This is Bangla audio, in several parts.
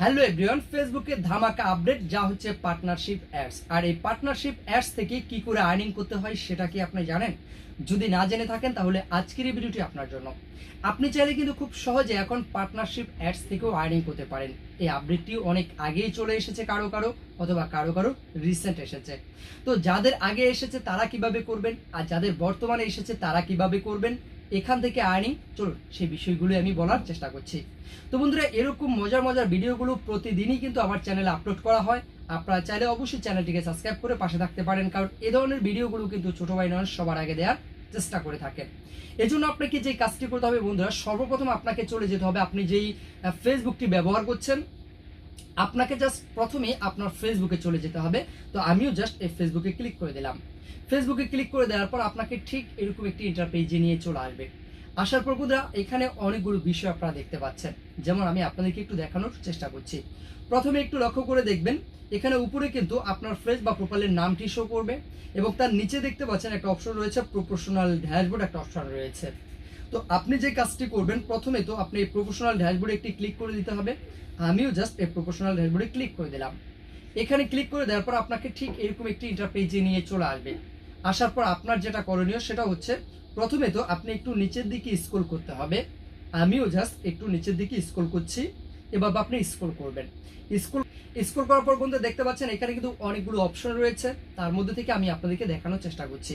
হ্যালো এভরিওয়ান, ফেসবুকে ধামাকা আপডেট, যা হচ্ছে পার্টনারশিপ অ্যাডস। আর এই পার্টনারশিপ অ্যাডস থেকে কি করে আর্নিং করতে হয় সেটা কি আপনি জানেন? যদি না জেনে থাকেন, তাহলে আজকের এই ভিডিওটি আপনার জন্য। আপনি চাইলে কিন্তু খুব সহজে এখন পার্টনারশিপ অ্যাডস থেকেও আর্নিং করতে পারেন। এই আপডেটটি অনেক আগেই চলে এসেছে কারও কারও, অথবা কারও কারও রিসেন্ট এসেছে। তো যাদের আগে এসেছে, তারা কীভাবে করবেন? আর যাদের বর্তমানে এসেছে, তারা কীভাবে করবেন? এখান থেকে আর্নিং চলুন, সেই বিষয়গুলো আমি বলার চেষ্টা করছি। তো বন্ধুরা, এরকম মজার মজার ভিডিওগুলো প্রতিদিনই কিন্তু আমার চ্যানেলে আপলোড করা হয়। আপনারা চাইলে অবশ্যই চ্যানেলটিকে সাবস্ক্রাইব করে পাশে থাকতে পারেন, কারণ এ ধরনের ভিডিওগুলো কিন্তু ছোট ভাই নয় সবার আগে দেওয়ার চেষ্টা করে থাকেন। এজন্য আপনাকে যে কাজটি করতে হবে বন্ধুরা, সর্বপ্রথম আপনাকে চলে যেতে হবে। আপনি যেই ফেসবুকটি ব্যবহার করছেন আপনাকে জাস্ট প্রথমে আপনার ফেসবুকে চলে যেতে হবে। তো আমিও জাস্ট এই ফেসবুকে ক্লিক করে দিলাম। ফেসবুকে ক্লিক করে দেওয়ার পর আপনাকে ঠিক এরকম একটি ইন্টারপেজে নিয়ে চলে আসবে। আসার পর বন্ধুরা, এখানে অনেকগুলো বিষয় আপনারা দেখতে পাচ্ছেন। যেমন আমি আপনাদেরকে একটু দেখানোর চেষ্টা করছি। প্রথমে একটু লক্ষ্য করে দেখবেন, এখানে উপরে কিন্তু আপনার ফেস বা প্রোফাইলের নামটি শো করবে এবং তার নিচে দেখতে পাচ্ছেন একটা অপশন রয়েছে প্রফেশনাল ড্যাশবোর্ড একটা অপশন রয়েছে। তো আপনি যে কাজটি করবেন, প্রথমে তো আপনি এই প্রফেশনাল ড্যাশবোর্ডে একটি ক্লিক করে দিতে হবে। আমিও জাস্ট এই প্রফেশনাল ড্যাশবোর্ডে ক্লিক করে দিলাম। এখানে ক্লিক করে দেওয়ার পর আপনাকে ঠিক এরকম একটি ইন্টারপেজে নিয়ে চলে আসবে। আসার পর আপনার যেটা করণীয় সেটা হচ্ছে, প্রথমে তো আপনি একটু নিচের দিকে স্ক্রল করতে হবে। আমিও জাস্ট একটু নিচের দিকে স্ক্রল করছি। এবার আপনি স্ক্রল করবেন। স্ক্রল স্ক্রল করার পর বন্ধু দেখতে পাচ্ছেন, এখানে কিন্তু অনেকগুলো অপশন রয়েছে। তার মধ্যে থেকে আমি আপনাদেরকে দেখানোর চেষ্টা করছি।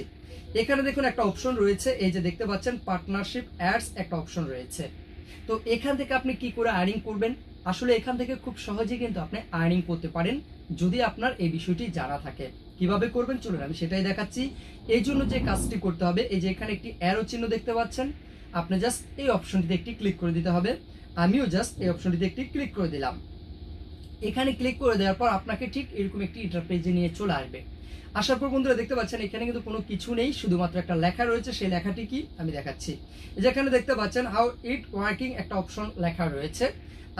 এখানে দেখুন একটা অপশন রয়েছে, এই যে দেখতে পাচ্ছেন পার্টনারশিপ অ্যাডস একটা অপশন রয়েছে। তো এখান থেকে আপনি কি করে আর্নিং করবেন? আসলে এখান থেকে খুব সহজেই কিন্তু আপনি আর্নিং করতে পারেন, যদি আপনার এই বিষয়টি জানা থাকে। কীভাবে করবেন? চলুন আমি সেটাই দেখাচ্ছি। এই জন্য যে কাজটি করতে হবে, এই যে এখানে একটি অ্যারো চিহ্ন দেখতে পাচ্ছেন আপনি জাস্ট এই অপশনটিতে একটি ক্লিক করে দিতে হবে। আমিও জাস্ট এই অপশনটিতে একটি ক্লিক করে দিলাম। এখানে ক্লিক করে দেওয়ার পর আপনাকে ঠিক এরকম একটি ইন্টারপেজে নিয়ে চলে আসবে। আসার পর বন্ধুরা দেখতে পাচ্ছেন, এখানে কিন্তু কোনো কিছু নেই, শুধুমাত্র একটা লেখা রয়েছে। সেই লেখাটি কি? আমি দেখাচ্ছি। এই যে এখানে দেখতে পাচ্ছেন হাউ ইট ওয়ার্কিং একটা অপশন লেখা রয়েছে।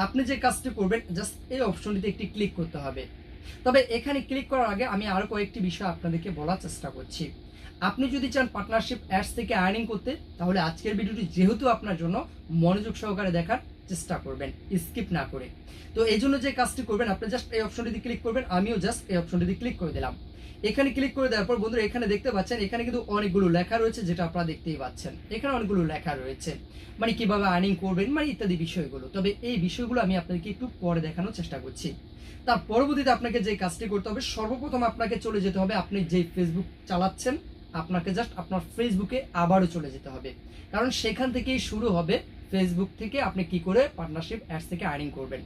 আপনি যে কাজটি করবেন জাস্ট এই অপশনটিতে একটি ক্লিক করতে হবে। তবে এখানে ক্লিক করার আগে আমি আরও কয়েকটি বিষয় আপনাদেরকে বলার চেষ্টা করছি। আপনি যদি চান পার্টনারশিপ অ্যাডস থেকে আর্নিং করতে, তাহলে আজকের ভিডিওটি যেহেতু আপনার জন্য মনোযোগ সহকারে দেখার চেষ্টা করবেন স্কিপ না করে। তো এই জন্য যে কাজটি করবেন, আপনি জাস্ট এই অপশনটিতে ক্লিক করবেন, আমিও জাস্ট এই অপশনটিতে ক্লিক করে দিলাম। এখানে ক্লিক করে দেওয়ার পর বন্ধুরা, এখানে দেখতে পাচ্ছেন, এখানে কিন্তু অনেকগুলো লেখা রয়েছে, যেটা আপনারা দেখতেই পাচ্ছেন। এখানে অনেকগুলো লেখা রয়েছে। মানে কীভাবে আর্নিং করবেন মানে ইত্যাদি বিষয়গুলো। তবে এই বিষয়গুলো আমি আপনাদেরকে একটু পরে দেখানোর চেষ্টা করছি। তার পরবর্তীতে আপনাকে যে কাজটি করতে হবে, সর্বপ্রথম আপনাকে চলে যেতে হবে, আপনি যে ফেসবুক চালাচ্ছেন আপনাকে জাস্ট আপনার ফেসবুকে আবারও চলে যেতে হবে। কারণ সেখান থেকেই শুরু হবে ফেসবুক থেকে আপনি কি করে পার্টনারশিপ অ্যাডস থেকে আর্নিং করবেন।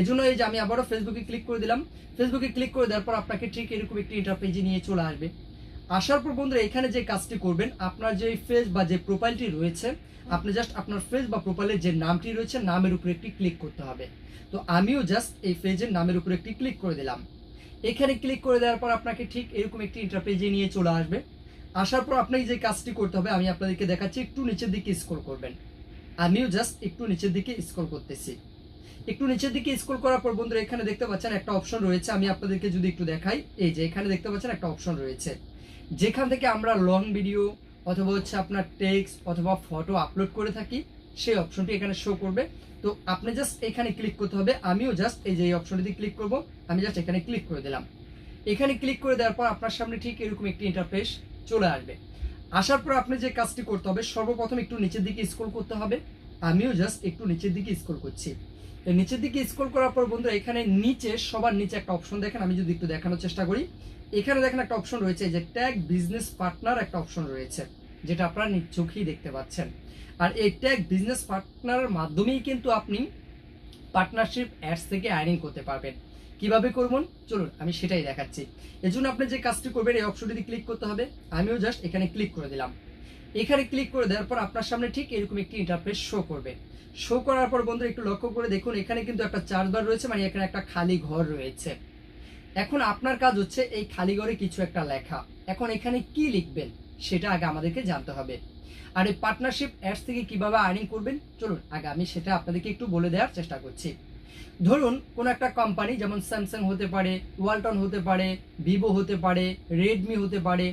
এই জন্য এই যে আমি আবারও ফেসবুকে ক্লিক করে দিলাম। ফেসবুকে ক্লিক করে দেওয়ার পর আপনাকে ঠিক এরকম একটি ইন্টারপেজে নিয়ে চলে আসবে। আসার পর বন্ধুরা, এখানে যে কাজটি করবেন, আপনার যে ফেস বা যে প্রোফাইলটি রয়েছে, আপনি জাস্ট আপনার ফেস বা প্রোফাইলের যে নামটি রয়েছে, নামের উপরে একটি ক্লিক করতে হবে। তো আমিও জাস্ট এই পেজের নামের উপরে একটি ক্লিক করে দিলাম। এখানে ক্লিক করে দেওয়ার পর আপনাকে ঠিক এরকম একটি ইন্টারপেজে নিয়ে চলে আসবে। আসার পর আপনাকে যে কাজটি করতে হবে, আমি আপনাদেরকে দেখাচ্ছি, একটু নিচের দিকে স্ক্রল করবেন। আমিও জাস্ট একটু নিচের দিকে স্ক্রল করতেছি। একটু নিচের দিকে স্ক্রল করার পর বন্ধুরা, এখানে দেখতে পাচ্ছেন একটা অপশন রয়েছে, আমি আপনাদেরকে যদি একটু দেখাই, এই যে এখানে দেখতে পাচ্ছেন একটা অপশন রয়েছে। যেখান থেকে আমরা লং ভিডিও অথবা হচ্ছে আপনার টেক্সট অথবা ফটো আপলোড করে থাকি, সেই অপশনটি এখানে শো করবে। তো আপনি জাস্ট এখানে ক্লিক করতে হবে, আমিও জাস্ট এই যে এই অপশনটিতে ক্লিক করব, আমি জাস্ট এখানে ক্লিক করে দিলাম। এখানে ক্লিক করে দেওয়ার পর আপনার সামনে ঠিক এরকম একটি ইন্টারফেস চলে আসবে। আসার পর আপনি যে কাজটি করতে হবে, সর্বপ্রথম একটু নিচের দিকে স্ক্রল করতে হবে। আমিও জাস্ট একটু নিচের দিকে স্ক্রল করছি। নিচের দিকে স্ক্রল করার পর বন্ধুরা, এখানে নিচে, সবার নিচে একটা অপশন দেখেন, আমি যদি একটু দেখানোর চেষ্টা করি। এখানে দেখেন একটা অপশন রয়েছে যে ট্যাগ বিজনেস পার্টনার একটা অপশন রয়েছে, যেটা আপনারা চোখেই দেখতে পাচ্ছেন। আর এই ট্যাগ বিজনেস পার্টনারের মাধ্যমেই কিন্তু আপনি পার্টনারশিপ অ্যাডস থেকে আর্নিং করতে পারবেন। কীভাবে করবেন চলুন, আমি সেটাই দেখাচ্ছি। এজন্য আপনি যে কাজটি করবেন, এই অপশনটিতে ক্লিক করতে হবে। আমিও জাস্ট এখানে ক্লিক করে দিলাম। এখানে ক্লিক করে দেওয়ার পর আপনার সামনে ঠিক এরকম একটি ইন্টারফেস শো করবে। শো করার পর বন্ধু একটু লক্ষ্য করে দেখুন, এখানে কিন্তু একটা চার্জ বার রয়েছে মানে এখানে একটা খালি ঘর রয়েছে। এখন আপনার কাজ হচ্ছে এই খালি ঘরে কিছু একটা লেখা। এখন এখানে কি লিখবেন, সেটা আগে আমাদেরকে জানতে হবে। আর এই পার্টনারশিপ অ্যাডস থেকে কীভাবে আর্নিং করবেন, চলুন, আগে আমি সেটা আপনাদেরকে একটু বলে দেওয়ার চেষ্টা করছি। ধরুন, কোন একটা কোম্পানি যেমন স্যামসাং হতে পারে ওয়ালটন হতে পারে ভিভো হতে পারে রেডমি হতে পারে,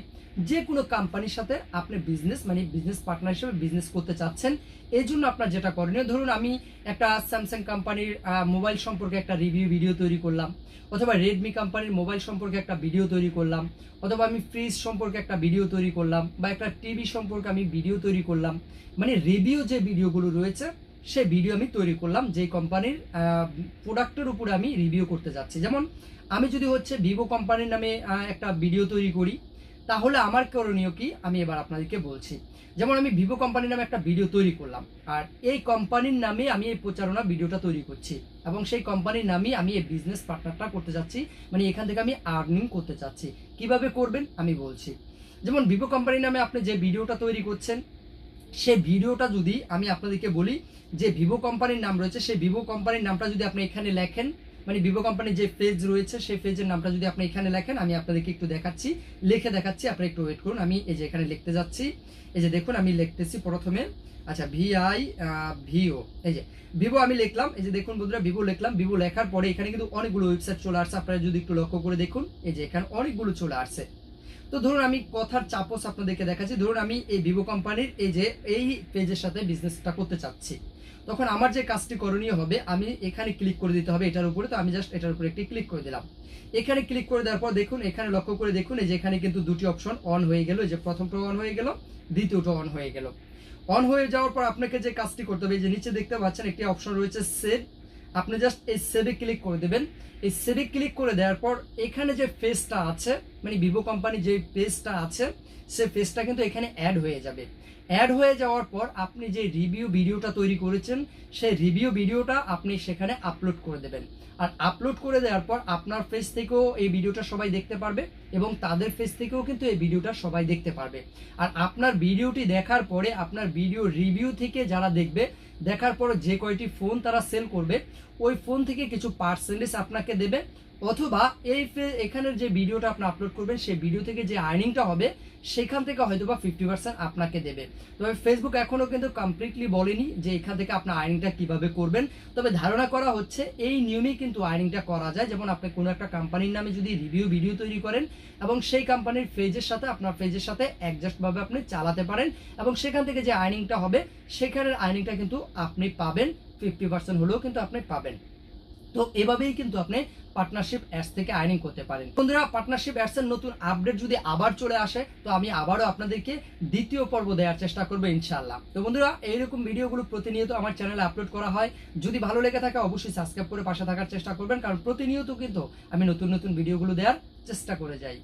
যে কোনো কোম্পানির সাথে আপনি বিজনেস মানে বিজনেস পার্টনার হিসেবে বিজনেস করতে চাচ্ছেন, এই জন্য আপনার যেটা করণীয়, ধরুন আমি একটা স্যামসাং কোম্পানির মোবাইল সম্পর্কে একটা রিভিউ ভিডিও তৈরি করলাম, অথবা রেডমি কোম্পানির মোবাইল সম্পর্কে একটা ভিডিও তৈরি করলাম, অথবা আমি ফ্রিজ সম্পর্কে একটা ভিডিও তৈরি করলাম, বা একটা টিভি সম্পর্কে আমি ভিডিও তৈরি করলাম মানে রিভিউ যে ভিডিওগুলো রয়েছে সেই ভিডিও আমি তৈরি করলাম যে কোম্পানির প্রোডাক্টের উপরে আমি রিভিউ করতে যাচ্ছি। যেমন, আমি যদি হচ্ছে ভিভো কোম্পানির নামে একটা ভিডিও তৈরি করি, তাহলে আমার করণীয় কি? আমি এবার আপনাদেরকে বলছি। যেমন, আমি ভিভো কোম্পানির নামে একটা ভিডিও তৈরি করলাম, আর এই কোম্পানির নামে আমি এই প্রচারণা ভিডিওটা তৈরি করছি, এবং সেই কোম্পানির নামে আমি এই বিজনেস পার্টনারটা করতে যাচ্ছি মানে এখান থেকে আমি আর্নিং করতে চাচ্ছি। কীভাবে করবেন? আমি বলছি। যেমন ভিভো কোম্পানির নামে আপনি যে ভিডিওটা তৈরি করছেন সেই ভিডিওটা যদি আমি আপনাদেরকে বলি, যে ভিভো কোম্পানির নাম রয়েছে, সেই ভিভো কোম্পানির নামটা যদি আপনি এখানে লেখেন মানে ভিভো কোম্পানির যে পেজ রয়েছে, সেই পেজের নামটা যদি আপনি এখানে লেখেন, আমি আপনাদেরকে একটু দেখাচ্ছি, লিখে দেখাচ্ছি, আপনি একটু ওয়েট করুন, আমি এই যে এখানে লিখতে যাচ্ছি, এই যে দেখুন, আমি লিখতেছি প্রথমে আচ্ছা ভিআই ভিও এই যে ভিভো আমি লিখলাম, এই যে দেখুন বন্ধুরা ভিভো লিখলাম ভিভো লেখার পরে এখানে কিন্তু অনেকগুলো ওয়েবসাইট চলে আসছে, আপনারা যদি একটু লক্ষ্য করে দেখুন, এই যে এখানে অনেকগুলো চলে আসছে। তো ধরুন আমি কথার চাপস আপনাদেরকে দেখাচ্ছি। ধরুন আমি এই ভিভো কোম্পানির এই যে, এই পেজের সাথে বিজনেসটা করতে চাচ্ছি। তখন আমার যে কাজটি করণীয় হবে, আমি এখানে ক্লিক করে দিতে হবে এটার উপরে। তো আমি জাস্ট এটার উপরে একটি ক্লিক করে দিলাম। এখানে ক্লিক করে দেওয়ার পর দেখুন, এখানে লক্ষ্য করে দেখুন, এই যে এখানে কিন্তু দুটি অপশন অন হয়ে গেল। যে প্রথমটা অন হয়ে গেল, দ্বিতীয়টা অন হয়ে গেল। অন হয়ে যাওয়ার পর আপনাকে যে কাজটি করতে হবে যে নিচে দেখতে পাচ্ছেন একটি অপশন রয়েছে সেভ আপনি জাস্ট এই সেভে ক্লিক করে দেবেন। এই সেভে ক্লিক করে দেওয়ার পর এখানে যে পেজটা আছে মানে ভিভো কোম্পানি যে পেজটা আছে, সে পেজটা কিন্তু এখানে অ্যাড হয়ে যাবে। অ্যাড হয়ে যাওয়ার পর আপনি যে রিভিউ ভিডিওটা তৈরি করেছেন, সেই রিভিউ ভিডিওটা আপনি সেখানে আপলোড করে দেবেন। আর আপলোড করে দেওয়ার পর আপনার ফেস থেকেও এই ভিডিওটা সবাই দেখতে পারবে এবং তাদের ফেস থেকেও কিন্তু এই ভিডিওটা সবাই দেখতে পারবে। আর আপনার ভিডিওটি দেখার পরে আপনার ভিডিও রিভিউ থেকে যারা দেখবে, দেখার পরে যে কয়টি ফোন তারা সেল করবে, ওই ফোন থেকে কিছু পার্সেন্টেজ আপনাকে দেবে। অথবা এই এখানের যে ভিডিওটা আপনি আপলোড করবেন, সেই ভিডিও থেকে যে আর্নিংটা হবে, সেখান থেকে হয়তো বা ফিফটি পার্সেন্ট আপনাকে দেবে। তবে ফেসবুক এখনও কিন্তু কমপ্লিটলি বলেনি যে এখান থেকে আপনার আর্নিংটা কীভাবে করবেন। তবে ধারণা করা হচ্ছে, এই নিয়মেই কিন্তু আর্নিংটা করা যায়। যেমন আপনি কোনো একটা কোম্পানির নামে যদি রিভিউ ভিডিও তৈরি করেন, এবং সেই কোম্পানির পেজের সাথে, আপনার পেজের সাথে অ্যাডজাস্টভাবে আপনি চালাতে পারেন, এবং সেখান থেকে যে আর্নিংটা হবে, সেখানের আর্নিংটা কিন্তু আপনি পাবেন। ফিফটি পার্সেন্ট হলেও কিন্তু আপনি পাবেন। তো এভাবেই কিন্তু আপনি পার্টনারশিপ অ্যাডস থেকে আর্নিং করতে পারেন। বন্ধুরা পার্টনারশিপ অ্যাডসের নতুন আপডেট যদি আবার চলে আসে, তো আমি আবারও আপনাদেরকে দ্বিতীয় পর্ব দেওয়ার চেষ্টা করব ইনশাআল্লাহ। তো বন্ধুরা, এইরকম ভিডিওগুলো প্রতিনিয়ত আমার চ্যানেলে আপলোড করা হয়। যদি ভালো লেগে থাকে, অবশ্যই সাবস্ক্রাইব করে পাশে থাকার চেষ্টা করবেন, কারণ প্রতিনিয়ত কিন্তু আমি নতুন নতুন ভিডিওগুলো দেওয়ার চেষ্টা করে যাই।